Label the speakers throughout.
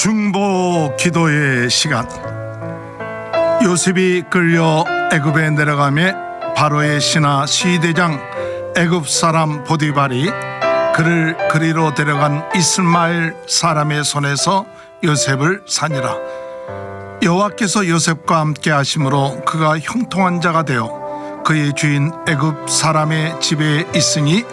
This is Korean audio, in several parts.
Speaker 1: 중보 기도의 시간. 요셉이 끌려 애굽에 내려가매 바로의 신하 시대장 애굽 사람 보디발이 그를 그리로 데려간 이스마엘 사람의 손에서 요셉을 산이라. 여호와께서 요셉과 함께 하심으로 그가 형통한 자가 되어 그의 주인 애굽 사람의 집에 있으니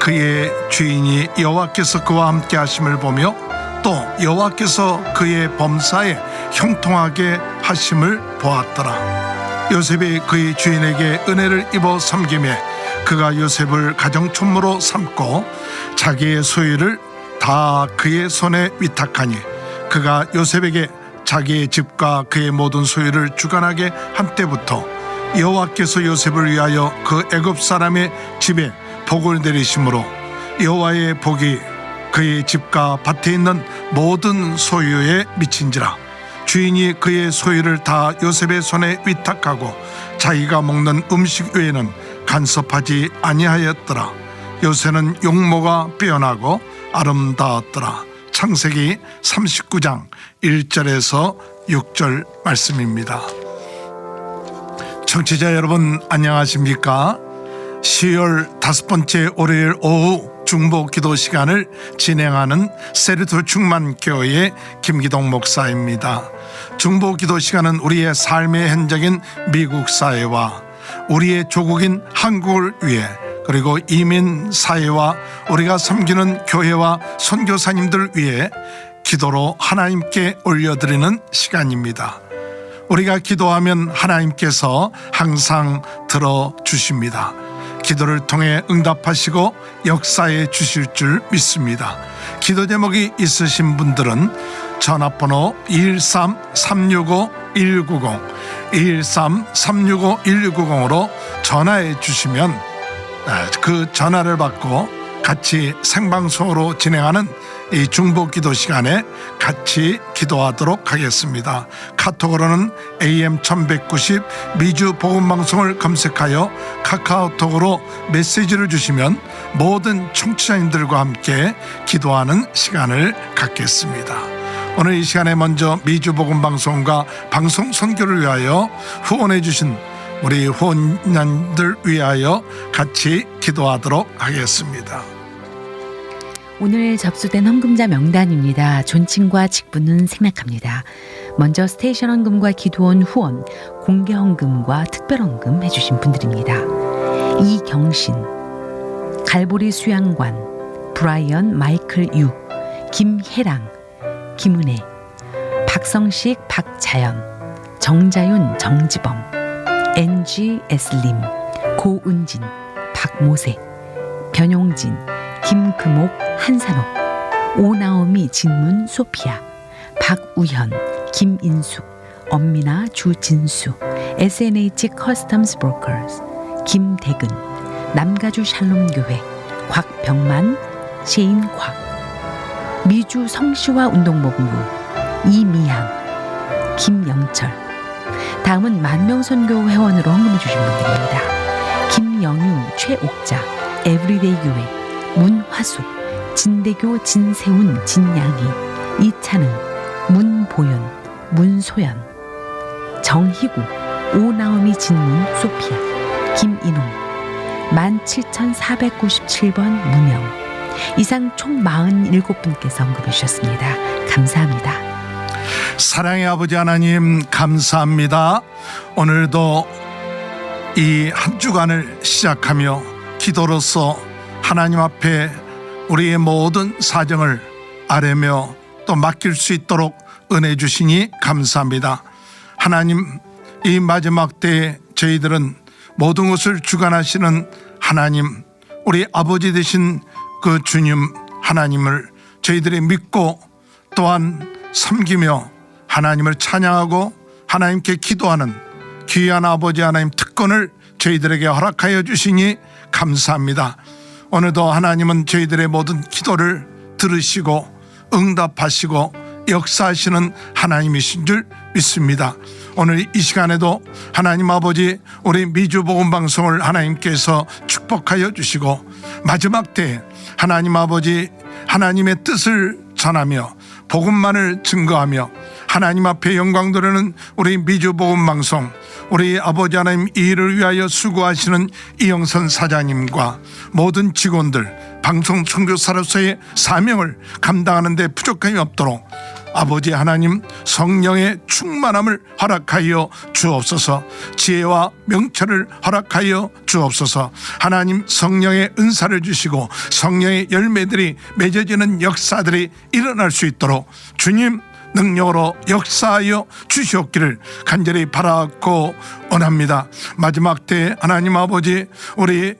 Speaker 1: 그의 주인이 여호와께서 그와 함께 하심을 보며 또 여호와께서 그의 범사에 형통하게 하심을 보았더라. 요셉이 그의 주인에게 은혜를 입어 섬김에 그가 요셉을 가정촌무로 삼고 자기의 소유를 다 그의 손에 위탁하니 그가 요셉에게 자기의 집과 그의 모든 소유를 주관하게 한 때부터 여호와께서 요셉을 위하여 그 애굽 사람의 집에 복을 내리심으로 여호와의 복이 그의 집과 밭에 있는 모든 소유에 미친지라 주인이 그의 소유를 다 요셉의 손에 위탁하고 자기가 먹는 음식 외에는 간섭하지 아니하였더라 요셉은 용모가 빼어나고 아름다웠더라 창세기 39장 1절에서 6절 말씀입니다. 청취자 여러분 안녕하십니까? 10월 다섯 번째 월요일 오후 중보 기도 시간을 진행하는 세르토 충만교회 김기동 목사입니다. 중보 기도 시간은 우리의 삶의 현장인 미국 사회와 우리의 조국인 한국을 위해 그리고 이민 사회와 우리가 섬기는 교회와 선교사님들 위해 기도로 하나님께 올려드리는 시간입니다. 우리가 기도하면 하나님께서 항상 들어주십니다. 기도를 통해 응답하시고 역사해 주실 줄 믿습니다. 기도 제목이 있으신 분들은 전화번호 213-365-190 213-365-190으로 전화해 주시면 아, 그 전화를 받고 같이 생방송으로 진행하는 이 중보 기도 시간에 같이 기도하도록 하겠습니다. 카톡으로는 AM 1190 미주 복음 방송을 검색하여 카카오톡으로 메시지를 주시면 모든 청취자님들과 함께 기도하는 시간을 갖겠습니다. 오늘 이 시간에 먼저 미주 복음 방송과 방송 선교를 위하여 후원해 주신 우리 후원자들 위하여 같이 기도하도록 하겠습니다.
Speaker 2: 오늘 접수된 헌금자 명단입니다. 존칭과 직분은 생략합니다. 먼저 스테이션 헌금과 기도원 후원, 공개 헌금과 특별 헌금 해주신 분들입니다. 이경신, 갈보리 수양관, 브라이언 마이클 유, 김혜랑, 김은혜, 박성식 박자연, 정자윤 정지범, NG 에슬림, 고은진, 박모세, 변용진, 김금옥 한산옥, 오나오미 진문 소피아, 박우현, 김인숙, 엄미나 주진수, SNH 커스텀스 브로커스, 김대근, 남가주 샬롬교회, 곽병만, she인곽, 미주 성시화 운동본부, 이미향, 김영철. 다음은 만명선교 회원으로 헌금해 주신 분들입니다. 김영유, 최옥자, 에브리데이 교회, 문화숙, 진대교 진세훈, 진양희, 이찬은, 문보연, 문소연, 정희구, 오나오미 진문, 소피아, 김인홍, 17,497번 문영. 이상 총 47분께서 언급해 주셨습니다. 감사합니다.
Speaker 1: 사랑의 아버지 하나님 감사합니다. 오늘도 이 한 주간을 시작하며 기도로서 하나님 앞에 우리의 모든 사정을 아뢰며 또 맡길 수 있도록 은혜 주시니 감사합니다. 하나님 이 마지막 때에 저희들은 모든 것을 주관하시는 하나님 우리 아버지 되신 그 주님 하나님을 저희들이 믿고 또한 섬기며 하나님을 찬양하고 하나님께 기도하는 귀한 아버지 하나님 특권을 저희들에게 허락하여 주시니 감사합니다. 오늘도 하나님은 저희들의 모든 기도를 들으시고 응답하시고 역사하시는 하나님이신 줄 믿습니다. 오늘 이 시간에도 하나님 아버지 우리 미주 복음 방송을 하나님께서 축복하여 주시고 마지막 때 하나님 아버지 하나님의 뜻을 전하며 복음만을 증거하며 하나님 앞에 영광 돌리는 우리 미주 복음 방송 우리 아버지 하나님 이 일을 위하여 수고하시는 이영선 사장님과 모든 직원들 방송 선교사로서의 사명을 감당하는 데 부족함이 없도록 아버지 하나님 성령의 충만함을 허락하여 주옵소서. 지혜와 명철을 허락하여 주옵소서. 하나님 성령의 은사를 주시고 성령의 열매들이 맺어지는 역사들이 일어날 수 있도록 주님 능력으로 역사하여 주시옵기를 간절히 바라고 원합니다. 마지막 때 하나님 아버지 우리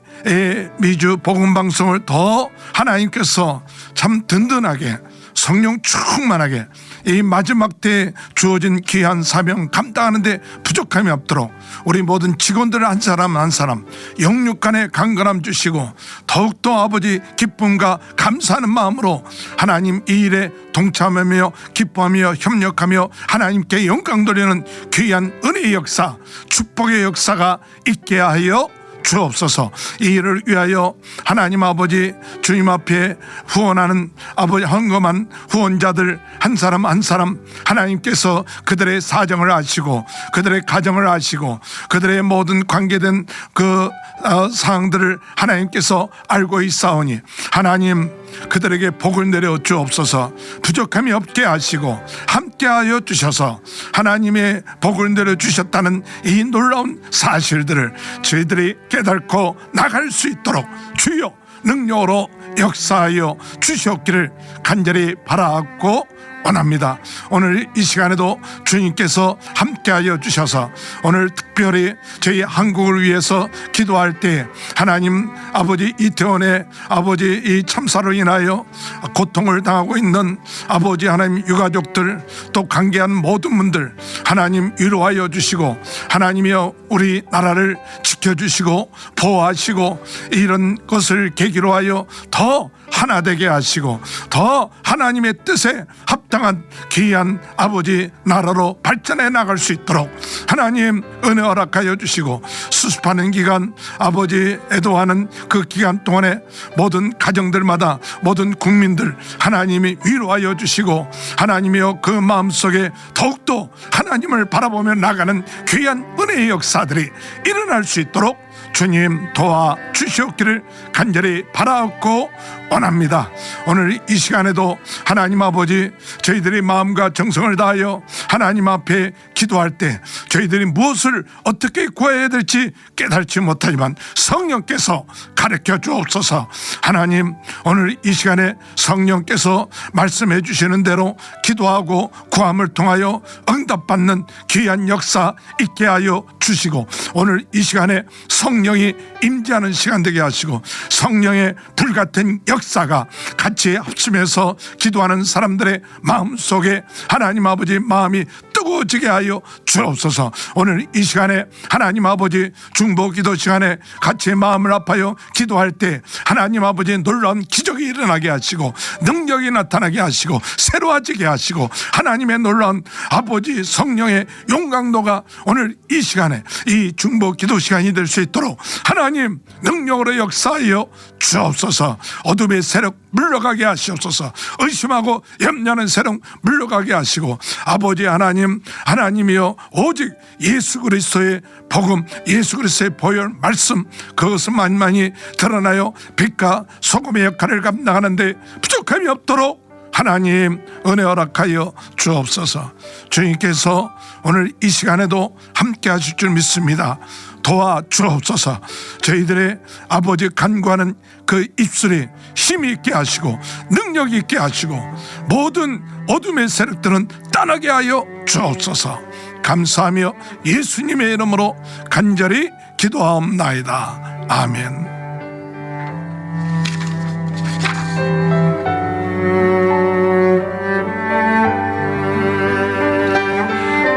Speaker 1: 미주 복음 방송을 더 하나님께서 참 든든하게 성령 충만하게 이 마지막 때에 주어진 귀한 사명 감당하는데 부족함이 없도록 우리 모든 직원들 한 사람 한 사람 영육간의 강건함 주시고 더욱더 아버지 기쁨과 감사하는 마음으로 하나님 이 일에 동참하며 기뻐하며 협력하며 하나님께 영광 돌리는 귀한 은혜의 역사 축복의 역사가 있게 하여 주옵소서. 이 일을 위하여 하나님 아버지 주님 앞에 후원하는 아버지 헌금한 후원자들 한 사람 한 사람 하나님께서 그들의 사정을 아시고 그들의 가정을 아시고 그들의 모든 관계된 그 어, 사항들을 하나님께서 알고 있사오니 하나님 그들에게 복을 내려 주옵소서. 부족함이 없게 하시고 함께하여 주셔서 하나님의 복을 내려 주셨다는 이 놀라운 사실들을 저희들이 깨닫고 나갈 수 있도록 주여 능력으로 역사하여 주시옵기를 간절히 바라고 원합니다. 오늘 이 시간에도 주님께서 함께하여 주셔서 오늘 특별히 저희 한국을 위해서 기도할 때 하나님 아버지 이태원의 아버지 이 참사로 인하여 고통을 당하고 있는 아버지 하나님 유가족들 또 관계한 모든 분들 하나님 위로하여 주시고 하나님이여 우리 나라를 지켜주시고 보호하시고 이런 것을 계기로 하여 더 하나 되게 하시고 더 하나님의 뜻에 합당한 귀한 아버지 나라로 발전해 나갈 수 있도록 하나님 은혜 허락하여 주시고 수습하는 기간 아버지 애도하는 그 기간 동안에 모든 가정들마다 모든 국민들 하나님이 위로하여 주시고 하나님이여 그 마음속에 더욱더 하나님을 바라보며 나가는 귀한 은혜의 역사들이 일어날 수 있도록 주님 도와 주시옵기를 간절히 바라옵고 원합니다. 오늘 이 시간에도 하나님 아버지 저희들이 마음과 정성을 다하여 하나님 앞에 기도할 때 저희들이 무엇을 어떻게 구해야 될지 깨달지 못하지만 성령께서 가르쳐 주옵소서 하나님 오늘 이 시간에 성령께서 말씀해 주시는 대로 기도하고 구함을 통하여 응답받는 귀한 역사 있게 하여 주시고 오늘 이 시간에 성령이 임재하는 시간 되게 하시고 성령의 불같은 역 사가 같이 합심해서 기도하는 사람들의 마음 속에 하나님 아버지 마음이 뜨거워지게 하여 주옵소서. 오늘 이 시간에 하나님 아버지 중보 기도 시간에 같이 마음을 아파요 기도할 때 하나님 아버지 놀라운 기적 이 일어나게 하시고 능력이 나타나게 하시고 새로워지게 하시고 하나님의 놀라운 아버지 성령의 용광도가 오늘 이 시간에 이 중보 기도 시간이 될 수 있도록 하나님 능력으로 역사하여 주옵소서. 어둠의 세력 물러가게 하시옵소서. 의심하고 염려하는 세력 물러가게 하시고 아버지 하나님 하나님이여 오직 예수 그리스도의 복음 예수 그리스도의 보혈 말씀 그것은 만만히 드러나요 빛과 소금의 역할을 감당 하는데 부족함이 없도록 하나님 은혜 허락하여 주옵소서. 주님께서 오늘 이 시간에도 함께 하실 줄 믿습니다. 도와 주옵소서. 저희들의 아버지 간구하는 그 입술에 힘이 있게 하시고 능력이 있게 하시고 모든 어둠의 세력들은 떠나게 하여 주옵소서. 감사하며 예수님의 이름으로 간절히 기도하옵나이다. 아멘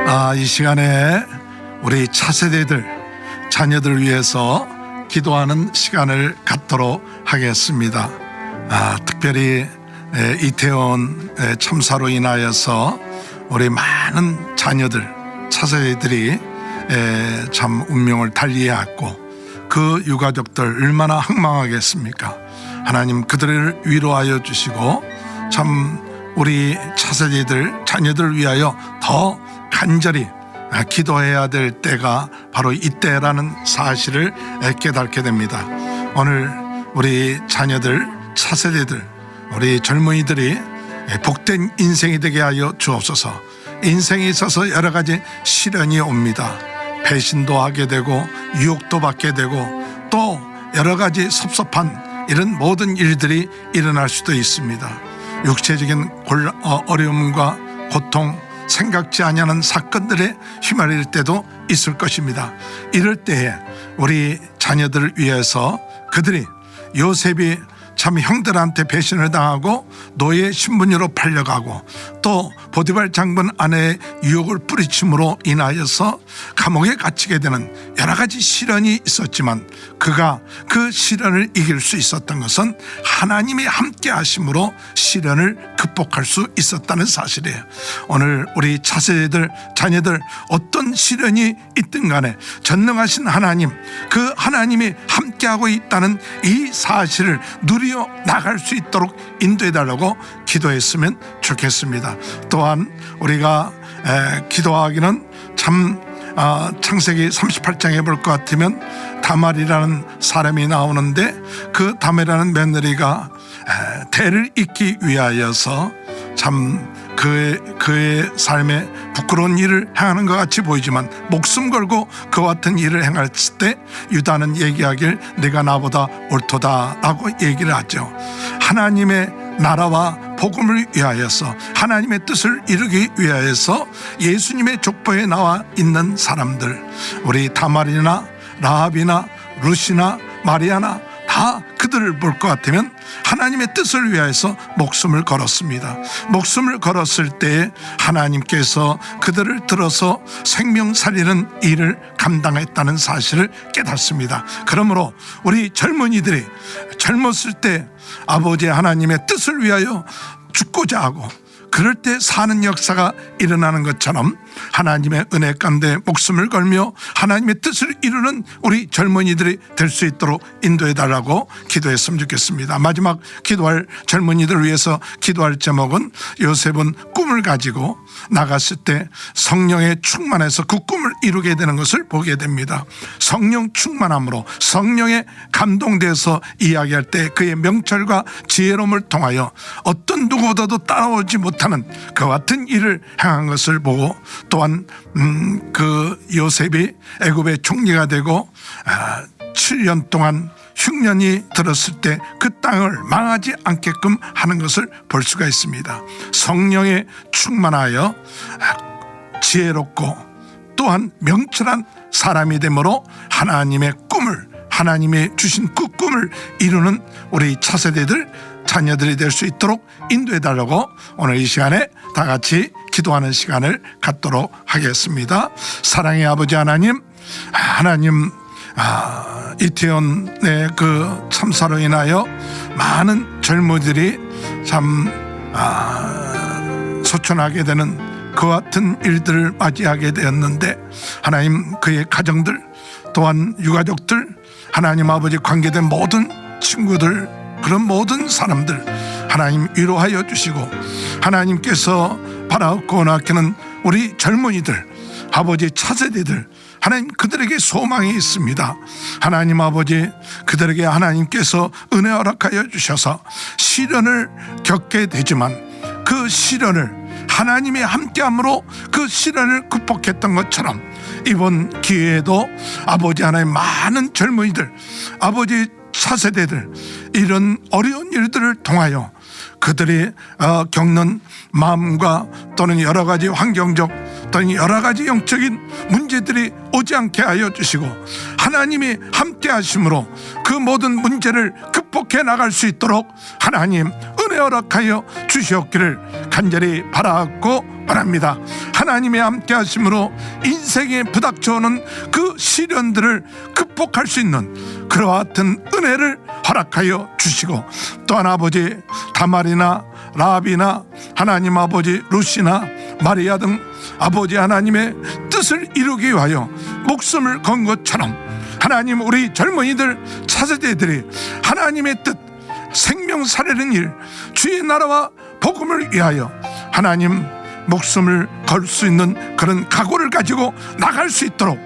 Speaker 1: 아, 이 시간에 우리 차세대들 자녀들 위해서 기도하는 시간을 갖도록 하겠습니다. 아, 특별히 에, 이태원 에, 참사로 인하여서 우리 많은 자녀들 차세대들이 에, 참 운명을 달리해왔고 그 유가족들 얼마나 황망하겠습니까? 하나님 그들을 위로하여 주시고 참 우리 차세대들 자녀들 위하여 더 간절히 아, 기도해야 될 때가 바로 이때라는 사실을 깨닫게 됩니다. 오늘 우리 자녀들 차세대들 우리 젊은이들이 복된 인생이 되게 하여 주옵소서. 인생에 있어서 여러 가지 시련이 옵니다. 배신도 하게 되고 유혹도 받게 되고 또 여러 가지 섭섭한 이런 모든 일들이 일어날 수도 있습니다. 육체적인 어, 어려움과 고통, 생각지 아니하는 사건들에 휘말릴 때도 있을 것입니다. 이럴 때에 우리 자녀들을 위해서 그들이 요셉이 참 형들한테 배신을 당하고 노예 신분으로 팔려가고 또 보디발 장군 아내의 유혹을 뿌리침으로 인하여서 감옥에 갇히게 되는 여러 가지 시련이 있었지만 그가 그 시련을 이길 수 있었던 것은 하나님이 함께 하심으로 시련을 극복할 수 있었다는 사실이에요. 오늘 우리 차세대들 자녀들 어떤 시련이 있든 간에 전능하신 하나님 그 하나님이 함께하고 있다는 이 사실을 누려 나갈 수 있도록 인도해 달라고 기도했으면 좋겠습니다. 또한 우리가 에, 기도하기는 참 아, 창세기 38장에 볼 것 같으면 다말이라는 사람이 나오는데 그 다말이라는 며느리가 에, 대를 잇기 위하여서 참 그의, 그의 삶에 부끄러운 일을 행하는 것 같이 보이지만 목숨 걸고 그와 같은 일을 행했을 때 유다는 얘기하길 내가 나보다 옳도다 라고 얘기를 하죠. 하나님의 나라와 복음을 위하여서 하나님의 뜻을 이루기 위하여서 예수님의 족보에 나와 있는 사람들 우리 다말이나 라합이나 루시나 마리아나 다 그들을 볼 것 같으면 하나님의 뜻을 위하여서 목숨을 걸었습니다. 목숨을 걸었을 때 하나님께서 그들을 들어서 생명 살리는 일을 감당했다는 사실을 깨닫습니다. 그러므로 우리 젊은이들이 젊었을 때 아버지 하나님의 뜻을 위하여 죽고자 하고 그럴 때 사는 역사가 일어나는 것처럼 하나님의 은혜 가운데 목숨을 걸며 하나님의 뜻을 이루는 우리 젊은이들이 될 수 있도록 인도해 달라고 기도했으면 좋겠습니다. 마지막 기도할 젊은이들을 위해서 기도할 제목은 요셉은 꿈을 가지고 나갔을 때 성령에 충만해서 그 꿈을 이루게 되는 것을 보게 됩니다. 성령 충만함으로 성령에 감동돼서 이야기할 때 그의 명철과 지혜로움을 통하여 어떤 누구보다도 따라오지 못 하는 그 같은 일을 행한 것을 보고 또한 음, 그 요셉이 애굽의 총리가 되고 아, 7년 동안 흉년이 들었을 때 그 땅을 망하지 않게끔 하는 것을 볼 수가 있습니다. 성령에 충만하여 아, 지혜롭고 또한 명철한 사람이 되므로 하나님의 꿈을 하나님의 주신 그 꿈을 이루는 우리 차세대들 자녀들이 될 수 있도록 인도해 달라고 오늘 이 시간에 다 같이 기도하는 시간을 갖도록 하겠습니다. 사랑의 아버지 하나님, 하나님 아, 이태원의 그 참사로 인하여 많은 젊은이들이 참 아, 소천하게 되는 그 같은 일들을 맞이하게 되었는데 하나님 그의 가정들 또한 유가족들 하나님 아버지 관계된 모든 친구들 그런 모든 사람들 하나님 위로하여 주시고 하나님께서 바라옵고 낳기는 우리 젊은이들 아버지 차세대들 하나님 그들에게 소망이 있습니다. 하나님 아버지 그들에게 하나님께서 은혜 허락하여 주셔서 시련을 겪게 되지만 그 시련을 하나님이 함께함으로 그 시련을 극복했던 것처럼 이번 기회에도 아버지 하나님 많은 젊은이들 아버지 차세대들 이런 어려운 일들을 통하여 그들이 어, 겪는 마음과 또는 여러 가지 환경적 또는 여러 가지 영적인 문제들이 오지 않게 하여 주시고 하나님이 함께 하심으로 그 모든 문제를 극복해 나갈 수 있도록 하나님 은혜 허락하여 주시옵기를 간절히 바라고 바랍니다. 하나님의 함께 하심으로 인생에 부닥쳐오는 그 시련들을 극복할 수 있는 그와 같은 은혜를 허락하여 주시고 또한 아버지 다말이나 라합이나 하나님 아버지 루시나 마리아 등 아버지 하나님의 뜻을 이루기 위하여 목숨을 건 것처럼 하나님 우리 젊은이들 차세대들이 하나님의 뜻 생명 살리는 일 주의 나라와 복음을 위하여 하나님 목숨을 걸 수 있는 그런 각오를 가지고 나갈 수 있도록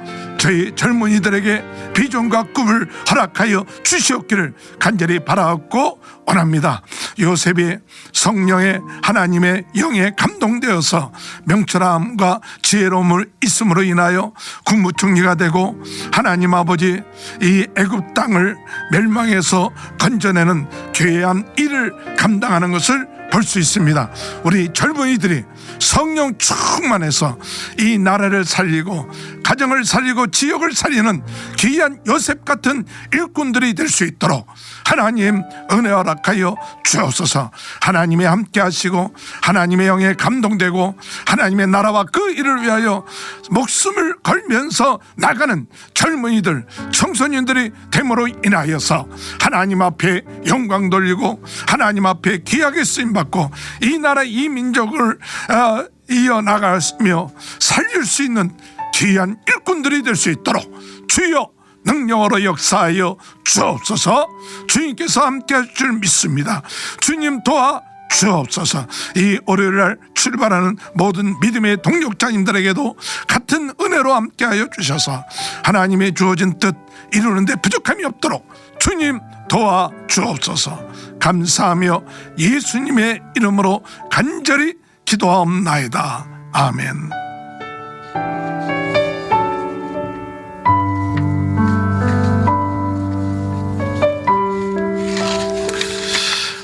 Speaker 1: 저희 젊은이들에게 비전과 꿈을 허락하여 주시옵기를 간절히 바라옵고 원합니다. 요셉이 성령의 하나님의 영에 감동되어서 명철함과 지혜로움을 있음으로 인하여 국무총리가 되고 하나님 아버지 이 애굽 땅을 멸망해서 건져내는 괴한 일을 감당하는 것을 볼 수 있습니다. 우리 젊은이들이 성령 충만해서 이 나라를 살리고 가정을 살리고 지역을 살리는 귀한 요셉 같은 일꾼들이 될 수 있도록 하나님 은혜 허락하여 주옵소서 하나님의 함께 하시고 하나님의 영에 감동되고 하나님의 나라와 그 일을 위하여 목숨을 걸면서 나가는 젊은이들 청소년들이 됨으로 인하여서 하나님 앞에 영광 돌리고 하나님 앞에 귀하게 쓰임 받고 이 나라 이 민족을 어, 이어나가며 살릴 수 있는 귀한 일꾼들이 될 수 있도록 주여 능력으로 역사하여 주옵소서. 주님께서 함께 할 줄 믿습니다. 주님 도와 주옵소서. 이 월요일날 출발하는 모든 믿음의 동력자님들에게도 같은 은혜로 함께하여 주셔서 하나님의 주어진 뜻 이루는데 부족함이 없도록 주님 도와 주옵소서. 감사하며 예수님의 이름으로 간절히 기도하옵나이다. 아멘.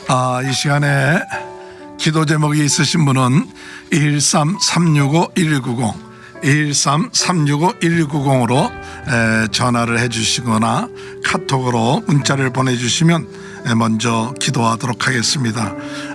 Speaker 1: 아, 이 시간에 기도 제목이 있으신 분은 113-365-1190 113-365-1190으로 전화를 해 주시거나 카톡으로 문자를 보내주시면 에, 먼저 기도하도록 하겠습니다.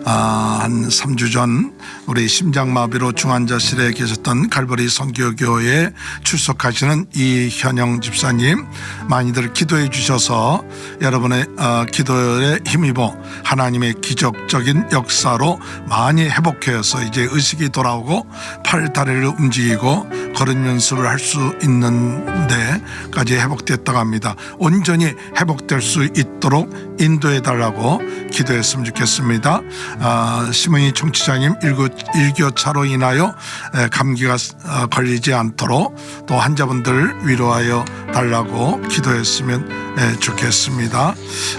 Speaker 1: 아, 한 3주 전 우리 심장마비로 중환자실에 계셨던 갈보리 성교교회에 출석하시는 이현영 집사님 많이들 기도해 주셔서 여러분의 어, 기도에 힘입어 하나님의 기적적인 역사로 많이 회복해서 이제 의식이 돌아오고 팔 다리를 움직이고 걸음 연습을 할 수 있는 데까지 회복됐다고 합니다. 온전히 회복될 수 있도록 인도해 달라고 기도했으면 좋겠습니다. 아, 심은희 청취자님 일교, 일교 차로 인하여 에, 감기가 어, 걸리지 않도록 또 환자분들 위로하여 달라고 기도했으면 에, 좋겠습니다.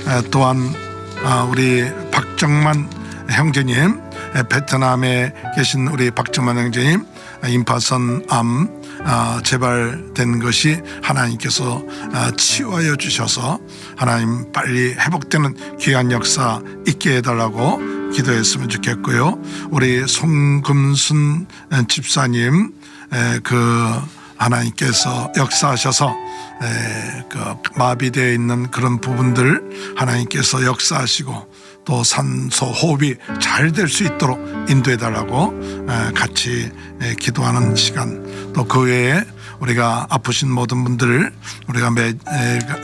Speaker 1: 에, 또한 아, 우리 박정만 형제님 에, 베트남에 계신 우리 박정만 형제님 임파선 암 아, 재발된 것이 하나님께서 아, 치유하여 주셔서 하나님 빨리 회복되는 귀한 역사 있게 해달라고 기도했으면 좋겠고요. 우리 송금순 집사님 에, 그 하나님께서 역사하셔서 에, 그 마비되어 있는 그런 부분들 하나님께서 역사하시고 또 산소 호흡이 잘 될 수 있도록 인도해 달라고 에, 같이 에, 기도하는 시간 또 그 외에 우리가 아프신 모든 분들 우리가 매, 에,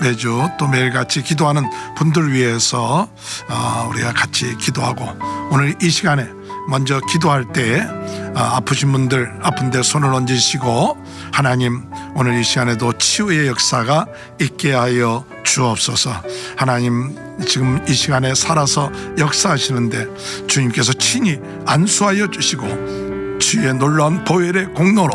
Speaker 1: 매주 또 매일같이 기도하는 분들 위해서 어, 우리가 같이 기도하고 오늘 이 시간에 먼저 기도할 때 아, 아프신 분들 아픈데 손을 얹으시고 하나님 오늘 이 시간에도 치유의 역사가 있게 하여 주옵소서. 하나님 지금 이 시간에 살아서 역사하시는데 주님께서 친히 안수하여 주시고 주의 놀라운 보혈의 공로로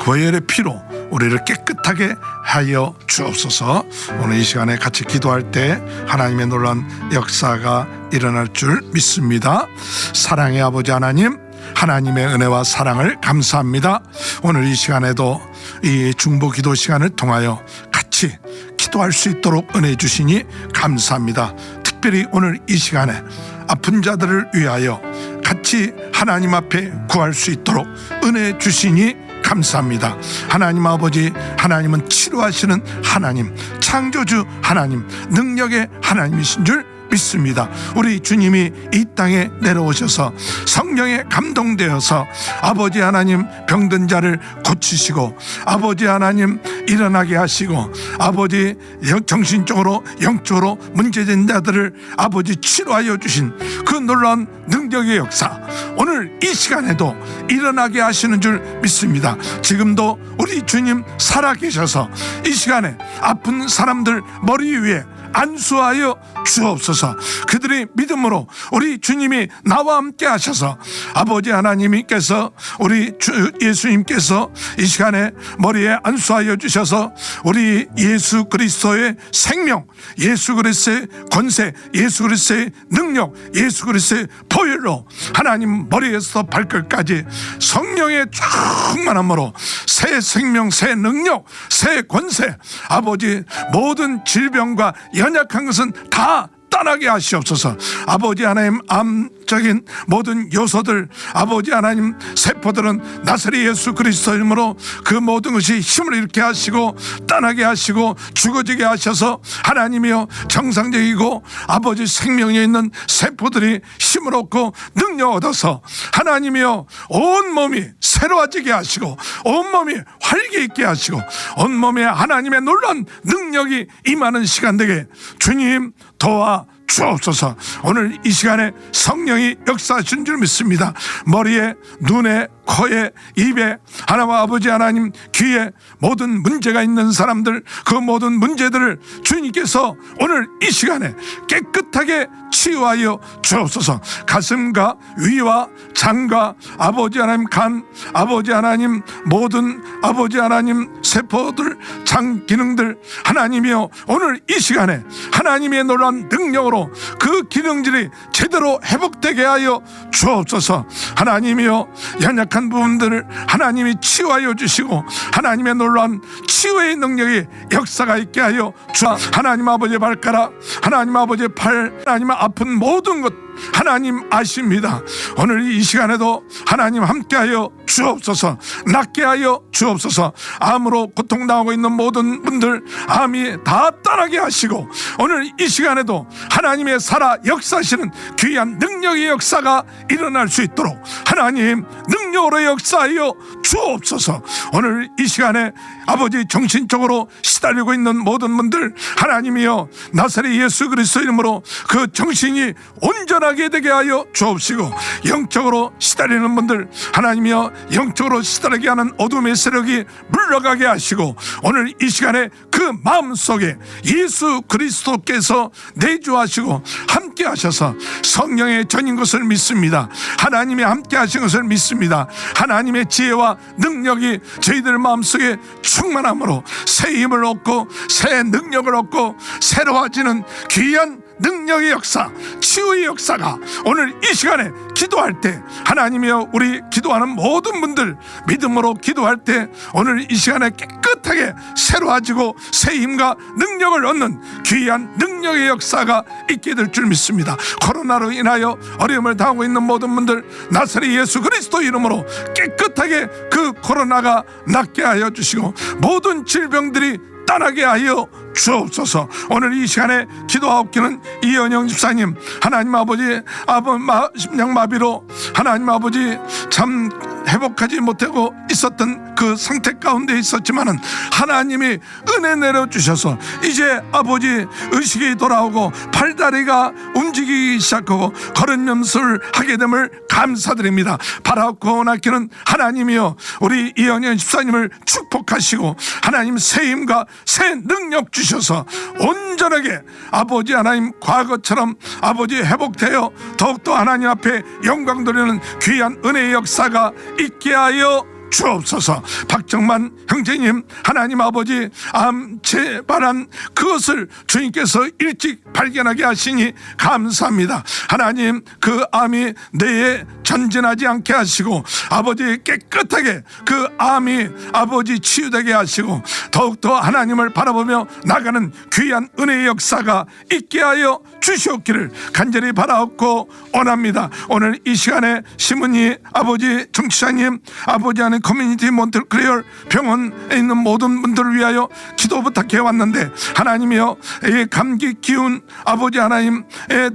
Speaker 1: 보혈의 피로 우리를 깨끗하게 하여 주옵소서. 오늘 이 시간에 같이 기도할 때 하나님의 놀라운 역사가 일어날 줄 믿습니다. 사랑의 아버지 하나님 하나님의 은혜와 사랑을 감사합니다. 오늘 이 시간에도 이 중보 기도 시간을 통하여 같이 기도할 수 있도록 은혜 주시니 감사합니다. 특별히 오늘 이 시간에 아픈 자들을 위하여 같이 하나님 앞에 구할 수 있도록 은혜 주시니 감사합니다. 하나님 아버지, 하나님은 치료하시는 하나님, 창조주 하나님, 능력의 하나님이신 줄 믿습니다. 우리 주님이 이 땅에 내려오셔서 성령에 감동되어서 아버지 하나님 병든 자를 고치시고 아버지 하나님 일어나게 하시고 아버지 영- 정신적으로 영적으로 문제된 자들을 아버지 치료하여 주신 그 놀라운 능력의 역사 오늘 이 시간에도 일어나게 하시는 줄 믿습니다. 지금도 우리 주님 살아계셔서 이 시간에 아픈 사람들 머리 위에 안수하여 주옵소서. 그들이 믿음으로 우리 주님이 나와 함께 하셔서 아버지 하나님께서 우리 주 예수님께서 이 시간에 머리에 안수하여 주셔서 우리 예수 그리스도의 생명 예수 그리스도의 권세 예수 그리스도의 능력 예수 그리스도의 보혈로 하나님 머리에서 발끝까지 성령의 충만함으로 새 생명 새 능력 새 권세 아버지 모든 질병과 연약한 것은 다 떠나게 하시옵소서. 아버지 하나님 암 적인 모든 요소들 아버지 하나님 세포들은 나사리 예수 그리스도 이름으로 그 모든 것이 힘을 잃게 하시고 떠나게 하시고 죽어지게 하셔서 하나님이여 정상적이고 아버지 생명에 있는 세포들이 힘을 얻고 능력 얻어서 하나님이여 온 몸이 새로워지게 하시고 온 몸이 활기 있게 하시고 온 몸에 하나님의 놀란 능력이 임하는 시간 되게 주님 도와 주옵소서. 오늘 이 시간에 성령이 역사하신 줄 믿습니다. 머리에 눈에 코에 입에 하나와 아버지 하나님 귀에 모든 문제가 있는 사람들 그 모든 문제들을 주님께서 오늘 이 시간에 깨끗하게 치유하여 주옵소서. 가슴과 위와 장과 아버지 하나님 간 아버지 하나님 모든 아버지 하나님 세포들 장 기능들 하나님이여 오늘 이 시간에 하나님의 놀란 능력으로 그 기능들이 제대로 회복되게 하여 주옵소서. 하나님이여 연약한 부분들을 하나님이 치유하여 주시고 하나님의 놀란 치유의 능력이 역사가 있게 하여 주 하나님 아버지의 발가락 하나님 아버지의 팔 하나님 아픈 모든 것 하나님 아십니다. 오늘 이 시간에도 하나님 함께하여 주옵소서, 낫게 하여 주옵소서. 암으로 고통당하고 있는 모든 분들 암이 다 떠나게 하시고 오늘 이 시간에도 하나님의 살아 역사하시는 귀한 능력의 역사가 일어날 수 있도록 하나님 능력으로 역사하여 주옵소서. 오늘 이 시간에 아버지 정신적으로 시달리고 있는 모든 분들 하나님이여 나사렛 예수 그리스도 이름으로 그 정신이 온전하게 되게 하여 주옵시고 영적으로 시달리는 분들 하나님이여 영적으로 시달리게 하는 어둠의 세력이 물러가게 하시고 오늘 이 시간에 그 마음 속에 예수 그리스도께서 내주하시고 함께 하셔서 성령의 전인 것을 믿습니다. 하나님이 함께 하신 것을 믿습니다. 하나님의 지혜와 능력이 저희들 마음속에 충만함으로 새 힘을 얻고 새 능력을 얻고 새로워지는 귀한 능력의 역사, 치유의 역사가 오늘 이 시간에 기도할 때 하나님이여 우리 기도하는 모든 분들 믿음으로 기도할 때 오늘 이 시간에 깨끗하게 새로워지고 새 힘과 능력을 얻는 귀한 능력의 역사가 있게 될 줄 믿습니다. 코로나로 인하여 어려움을 당하고 있는 모든 분들 나사렛 예수 그리스도 이름으로 깨끗하게 그 코로나가 낫게 하여 주시고 모든 질병들이 떠나게 하여 주옵소서. 오늘 이 시간에 기도하옵기는 이연영 집사님 하나님 아버지 아버지 심장마비로 하나님 아버지 참 회복하지 못하고 있었던 그 상태 가운데 있었지만은 하나님이 은혜 내려 주셔서 이제 아버지 의식이 돌아오고 팔다리가 움직이기 시작하고 걸은 연습을 하게 됨을 감사드립니다. 바라고 낳기는 하나님이여 우리 이연현 집사님을 축복하시고 하나님 새 힘과 새 능력 주셔서 온전하게 아버지 하나님 과거처럼 아버지 회복되어 더욱더 하나님 앞에 영광 돌리는 귀한 은혜의 역사가 있게 하여 주옵소서. 박정만 형제님 하나님 아버지 암 재발한 그것을 주님께서 일찍 발견하게 하시니 감사합니다. 하나님 그 암이 뇌에 전진하지 않게 하시고 아버지 깨끗하게 그 암이 아버지 치유되게 하시고 더욱더 하나님을 바라보며 나가는 귀한 은혜의 역사가 있게 하여 주시옵기를 간절히 바라옵고 원합니다. 오늘 이 시간에 시문이 아버지 정치자님 아버지 하는 커뮤니티 몬트크레얼 병원에 있는 모든 분들을 위하여 기도 부탁해 왔는데 하나님이여 이 감기 기운 아버지 하나님에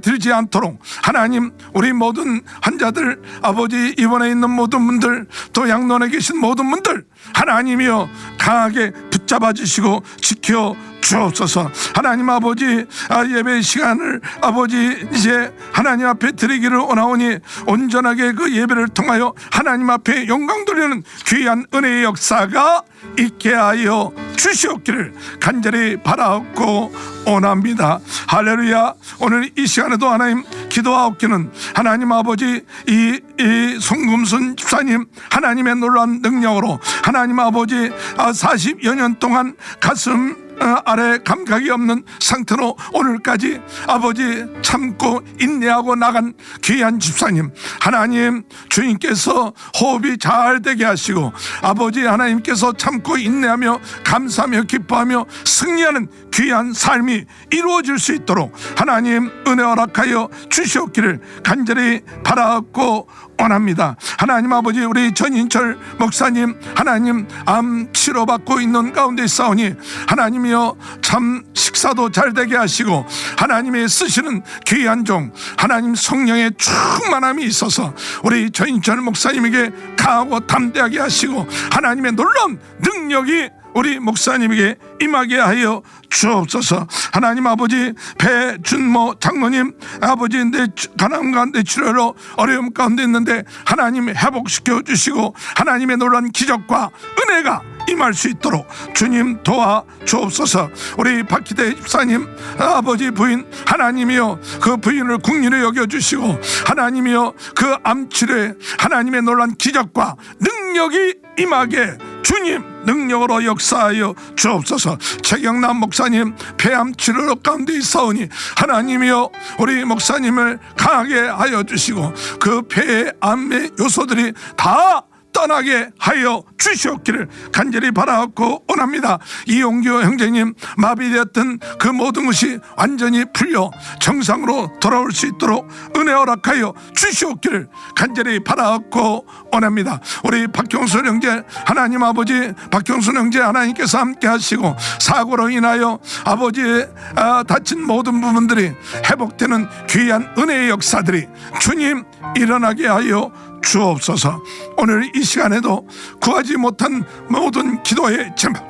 Speaker 1: 들지 않도록 하나님 우리 모든 환자들 아버지 입원해 있는 모든 분들 또 양론에 계신 모든 분들 하나님이여 강하게 붙잡아 주시고 지켜 주옵소서. 하나님 아버지 아, 예배 시간을 아버지 이제 하나님 앞에 드리기를 원하오니 온전하게 그 예배를 통하여 하나님 앞에 영광 돌리는 귀한 은혜의 역사가 있게 하여 주시옵기를 간절히 바라옵고 원합니다. 할렐루야. 오늘 이 시간에도 하나님 기도하옵기는 하나님 아버지 이, 이 송금순 집사님 하나님의 놀라운 능력으로 하나님 아버지 아, 40여 년 동안 가슴 어, 아래 감각이 없는 상태로 오늘까지 아버지 참고 인내하고 나간 귀한 집사님 하나님 주님께서 호흡이 잘 되게 하시고 아버지 하나님께서 참고 인내하며 감사하며 기뻐하며 승리하는 귀한 삶이 이루어질 수 있도록 하나님 은혜 허락하여 주시옵기를 간절히 바라고 원합니다. 하나님 아버지 우리 전인철 목사님 하나님 암 치료받고 있는 가운데 있사오니 하나님 이여 참 식사도 잘 되게 하시고 하나님의 쓰시는 귀한 종 하나님 성령의 충만함이 있어서 우리 전인철 목사님에게 강하고 담대하게 하시고 하나님의 놀라운 능력이 우리 목사님에게 임하게 하여 주옵소서. 하나님 아버지 배준모 장로님 아버지 내 가난 가운데 치료로 어려움 가운데 있는데 하나님 회복시켜 주시고 하나님의 놀란 기적과 은혜가 임할 수 있도록 주님 도와 주옵소서. 우리 박희대 집사님 아버지 부인 하나님이여 그 부인을 국리로 여겨주시고 하나님이여 그 암치료에 하나님의 놀란 기적과 능력이 임하게 주님 능력으로 역사하여 주옵소서. 최경남 목사님 폐암 치료 가운데 있사오니 하나님이여 우리 목사님을 강하게 하여 주시고 그 폐의 암의 요소들이 다 떠나게 하여 주시옵기를 간절히 바라고 원합니다. 이용규 형제님 마비되었던 그 모든 것이 완전히 풀려 정상으로 돌아올 수 있도록 은혜 허락하여 주시옵기를 간절히 바라고 원합니다. 우리 박경수 형제 하나님 아버지 박경수 형제 하나님께서 함께 하시고 사고로 인하여 아버지의 아, 다친 모든 부분들이 회복되는 귀한 은혜의 역사들이 주님 일어나게 하여 주옵소서. 오늘 이 시간에도 구하지 못한 모든 기도의 제목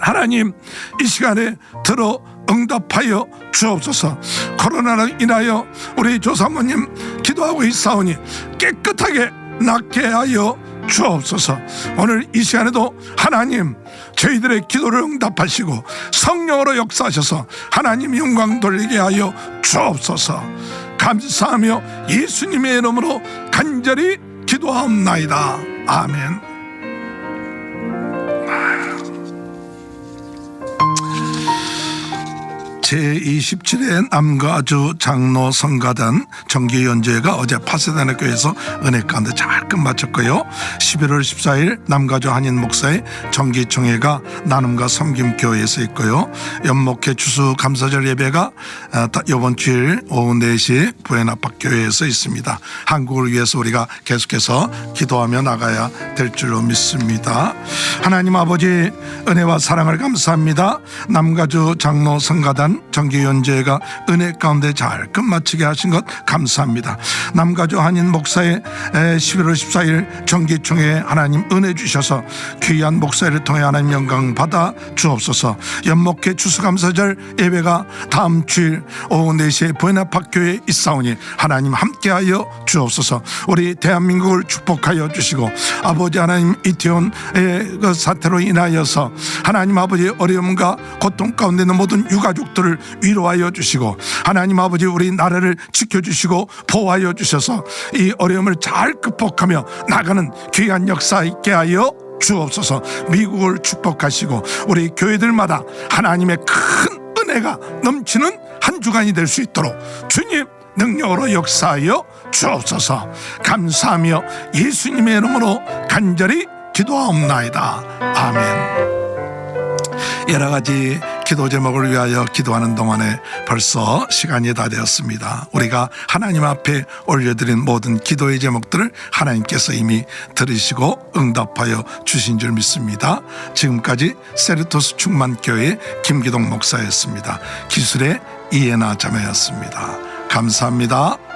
Speaker 1: 하나님 이 시간에 들어 응답하여 주옵소서. 코로나로 인하여 우리 조사모님 기도하고 있사오니 깨끗하게 낫게 하여 주옵소서. 오늘 이 시간에도 하나님 저희들의 기도를 응답하시고 성령으로 역사하셔서 하나님 영광 돌리게 하여 주옵소서 감사하며 예수님의 이름으로 간절히 기도하옵나이다. 아멘 제27회 남가주 장로 성가단 정기 연주회가 어제 파세다나 교회에서 은혜 가운데 잘 끝마쳤고요. 11월 14일 남가주 한인 목사의 정기 총회가 나눔과 섬김 교회에서 있고요. 연목회 추수 감사절 예배가 이번 주일 오후 4시 부에나파 교회에서 있습니다. 한국을 위해서 우리가 계속해서 기도하며 나가야 될 줄로 믿습니다. 하나님 아버지 은혜와 사랑을 감사합니다. 남가주 장로 성가단 정기 연재가 은혜 가운데 잘 끝마치게 하신 것 감사합니다. 남가주 한인 목사의 에, 11월 14일 정기총회 하나님 은혜 주셔서 귀한 목사를 통해 하나님 영광 받아 주옵소서. 연목회 추수감사절 예배가 다음 주일 오후 4시에 부에나파교에 있사오니 하나님 함께하여 주옵소서. 우리 대한민국을 축복하여 주시고 아버지 하나님 이태원의 그 사태로 인하여서 하나님 아버지 어려움과 고통 가운데 있는 모든 유 가족들을 위로하여 주시고 하나님 아버지 우리 나라를 지켜주시고 보호하여 주셔서 이 어려움을 잘 극복하며 나가는 귀한 역사 있게 하여 주옵소서. 미국을 축복하시고 우리 교회들마다 하나님의 큰 은혜가 넘치는 한 주간이 될 수 있도록 주님 능력으로 역사하여 주옵소서. 감사하며 예수님의 이름으로 간절히 기도하옵나이다. 아멘. 여러 가지 기도 제목을 위하여 기도하는 동안에 벌써 시간이 다 되었습니다. 우리가 하나님 앞에 올려드린 모든 기도의 제목들을 하나님께서 이미 들으시고 응답하여 주신 줄 믿습니다. 지금까지 세르토스 충만교회 김기동 목사였습니다. 기술의 이해나 자매였습니다. 감사합니다.